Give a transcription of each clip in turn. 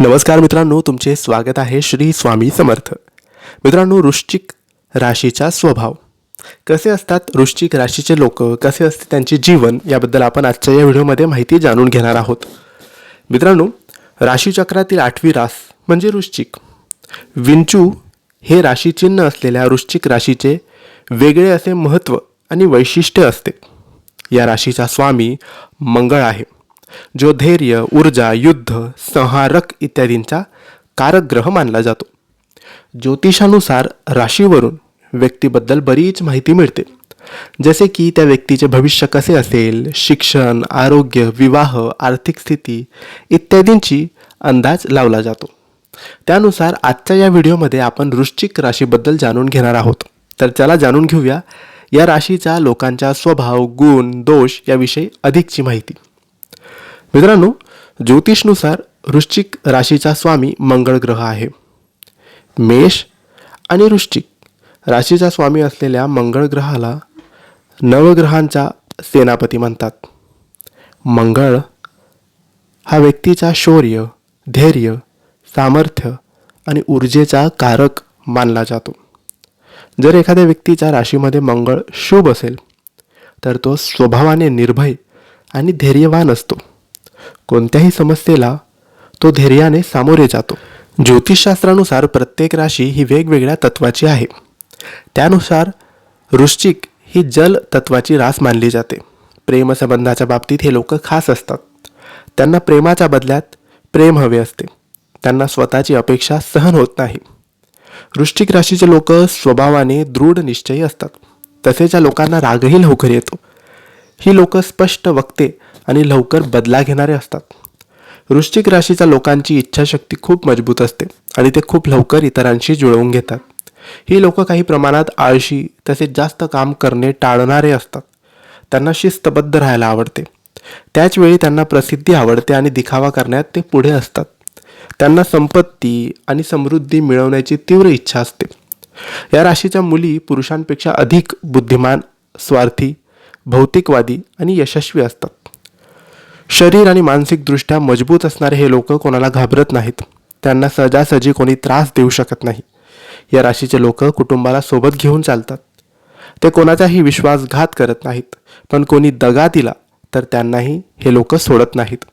नमस्कार मित्रांनो तुमचे स्वागत आहे श्री स्वामी समर्थ. मित्रांनो वृश्चिक राशीचा स्वभाव. कसे असतात वृश्चिक राशीचे लोक? कसे असते त्यांचे जीवन? याबद्दल आपण आजच्या या व्हिडिओमध्ये माहिती जाणून घेणार आहोत. मित्रांनो राशीचक्रातील आठवी रास म्हणजे वृश्चिक. विंचू हे राशीचिन्ह असलेल्या वृश्चिक राशीचे वेगळे असे महत्त्व आणि वैशिष्ट्य असते. या राशीचा स्वामी मंगळ आहे. जो धैर्य ऊर्जा युद्ध संहारक इत्यादींचा कारक ग्रह मानला जातो. ज्योतिषानुसार राशीवरून व्यक्तीबद्दल बरीच माहिती मिळते. जसे की त्या व्यक्तीचे भविष्य कसे असेल शिक्षण आरोग्य विवाह आर्थिक स्थिती इत्यादींची अंदाज लावला जातो. त्यानुसार आजच्या या व्हिडिओमध्ये आपण वृश्चिक राशीबद्दल जाणून घेणार आहोत. तर चला जाणून घेऊया या राशीचा लोकांचा स्वभाव गुण दोष याविषयी अधिकची माहिती. मित्रांनो ज्योतिषनुसार वृश्चिक राशीचा स्वामी मंगळ ग्रह आहे. मेष आणि वृश्चिक राशीचा स्वामी असलेल्या मंगळ ग्रहाला नवग्रहांचा सेनापती म्हणतात. मंगळ हा व्यक्तीचा शौर्य धैर्य सामर्थ्य आणि ऊर्जेचा कारक मानला जातो. जर एखाद्या व्यक्तीच्या राशीमध्ये मंगळ शुभ असेल तर तो स्वभावाने निर्भय आणि धैर्यवान असतो. कोणत्याही समस्येला तो धैर्याने सामोरे जातो. ज्योतिषशास्त्रानुसार प्रत्येक राशी ही वेगवेगळ्या तत्वाची आहे. त्यानुसार वृश्चिक ही जल तत्वाची रास मानली जाते. प्रेमसंबंधाच्या बाबतीत हे लोक खास असतात. त्यांना प्रेमाच्या बदल्यात प्रेम हवे असते. त्यांना स्वतःची अपेक्षा सहन होत नाही. वृश्चिक राशीचे लोक स्वभावाने दृढ निश्चयी असतात. तसेच या लोकांना रागही लवकर येतो. ही लोक स्पष्ट वक्ते आणि लवकर बदला घेणारे असतात. वृश्चिक राशीच्या लोकांची इच्छाशक्ती खूप मजबूत असते आणि ते खूप लवकर इतरांशी जुळवून घेतात. ही लोक काही प्रमाणात आळशी तसेच जास्त काम करणे टाळणारे असतात. त्यांना शिस्तबद्ध राहायला आवडते. त्याचवेळी त्यांना प्रसिद्धी आवडते आणि दिखावा करण्यात ते पुढे असतात. त्यांना संपत्ती आणि समृद्धी मिळवण्याची तीव्र इच्छा असते. या राशीच्या मुली पुरुषांपेक्षा अधिक बुद्धिमान स्वार्थी भौतिकवादी आणि यशस्वी असतात. शरीर आणि मानसिकदृष्ट्या मजबूत असणारे हे लोक कोणाला घाबरत नाहीत. त्यांना सहजासहजी कोणी त्रास देऊ शकत नाही. या राशीचे लोक कुटुंबाला सोबत घेऊन चालतात. ते कोणाचाही विश्वासघात करत नाहीत पण कोणी दगा दिला तर त्यांनाही हे लोक सोडत नाहीत.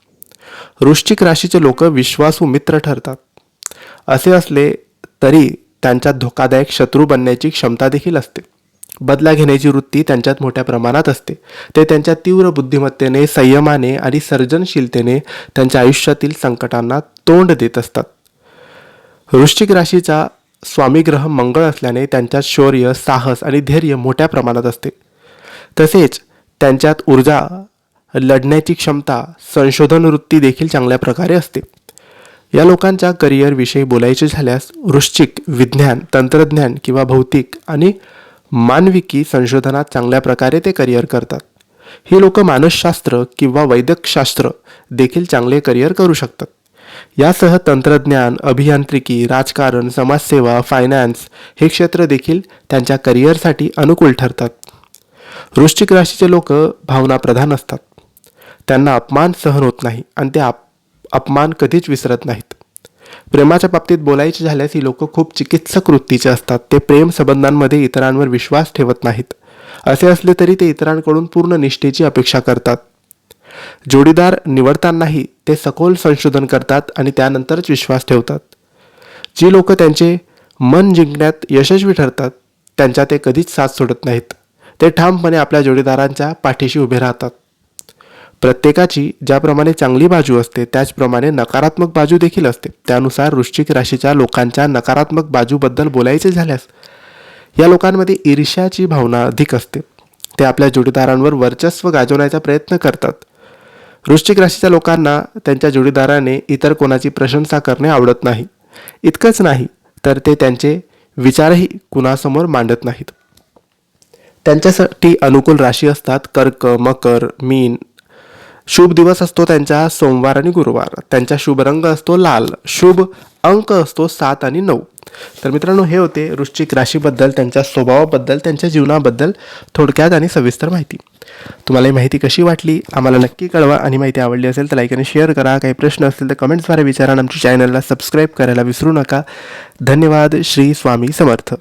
वृश्चिक राशीचे लोक विश्वासू मित्र ठरतात. असे असले तरी त्यांच्यात धोकादायक शत्रू बनण्याची क्षमता देखील असते. बदला घेण्याची वृत्ती त्यांच्यात मोठ्या प्रमाणात असते. ते त्यांच्या तीव्र बुद्धिमत्तेने संयमाने आणि सर्जनशीलतेने त्यांच्या आयुष्यातील संकटांना तोंड देत असतात. वृश्चिक राशीचा स्वामीग्रह मंगळ असल्याने त्यांच्यात शौर्य साहस आणि धैर्य मोठ्या प्रमाणात असते. तसेच त्यांच्यात ऊर्जा लढण्याची क्षमता संशोधन वृत्ती देखील चांगल्या प्रकारे असते. या लोकांच्या करिअरविषयी बोलायचे झाल्यास वृश्चिक विज्ञान तंत्रज्ञान किंवा भौतिक आणि मानविकी संशोधनात चांगल्या प्रकारे ते करिअर करतात. ही लोक मानसशास्त्र किंवा वैद्यकशास्त्र देखील चांगले करिअर करू शकतात. यासह तंत्रज्ञान अभियांत्रिकी राजकारण समाजसेवा फायनान्स हे क्षेत्र देखील त्यांच्या करिअरसाठी अनुकूल ठरतात. वृश्चिक राशीचे लोक भावनाप्रधान असतात. त्यांना अपमान सहन होत नाही आणि ते आप अपमान कधीच विसरत नाहीत. प्रेमाच्या बाबतीत बोलायचे झाल्यास ही लोक खूप चिकित्सक वृत्तीचे असतात. ते प्रेम संबंधांमध्ये इतरांवर विश्वास ठेवत नाहीत. असे असले तरी ते इतरांकडून पूर्ण निष्ठेची अपेक्षा करतात. जोडीदार निवडतानाही ते सखोल संशोधन करतात आणि त्यानंतरच विश्वास ठेवतात. जी लोक त्यांचे मन जिंकण्यात यशस्वी ठरतात त्यांच्या ते कधीच साथ सोडत नाहीत. ते ठामपणे आपल्या जोडीदारांच्या पाठीशी उभे राहतात. प्रत्येकाची ज्याप्रमाणे चांगली बाजू असते त्याचप्रमाणे नकारात्मक बाजू देखील असते. त्यानुसार वृश्चिक राशीच्या लोकांच्या नकारात्मक बाजूबद्दल बोलायचे झाल्यास या लोकांमध्ये ईर्ष्याची भावना अधिक असते. ते आपल्या जोडीदारांवर वर्चस्व गाजवण्याचा प्रयत्न करतात. वृश्चिक राशीच्या लोकांना त्यांच्या जोडीदाराने इतर कोणाची प्रशंसा करणे आवडत नाही. इतकंच नाही तर ते त्यांचे विचारही कुणासमोर मांडत नाहीत. त्यांच्यासाठी अनुकूल राशी असतात कर्क मकर मीन शुभ दिवस असतो त्यांचा सोमवार आणि गुरुवार. त्यांचा शुभ रंग असतो लाल शुभ अंक असतो सात आणि नऊ. तर मित्रांनो हे होते वृश्चिक राशीबद्दल त्यांच्या स्वभावाबद्दल त्यांच्या जीवनाबद्दल थोडक्यात आणि सविस्तर माहिती. तुम्हाला ही माहिती कशी वाटली आम्हाला नक्की कळवा. आणि माहिती आवडली असेल तर लाईक आणि शेअर करा. काही प्रश्न असतील तर कमेंट्सद्वारे विचारा. आणि आमच्या चॅनलला सबस्क्राईब करायला विसरू नका. धन्यवाद. श्री स्वामी समर्थ.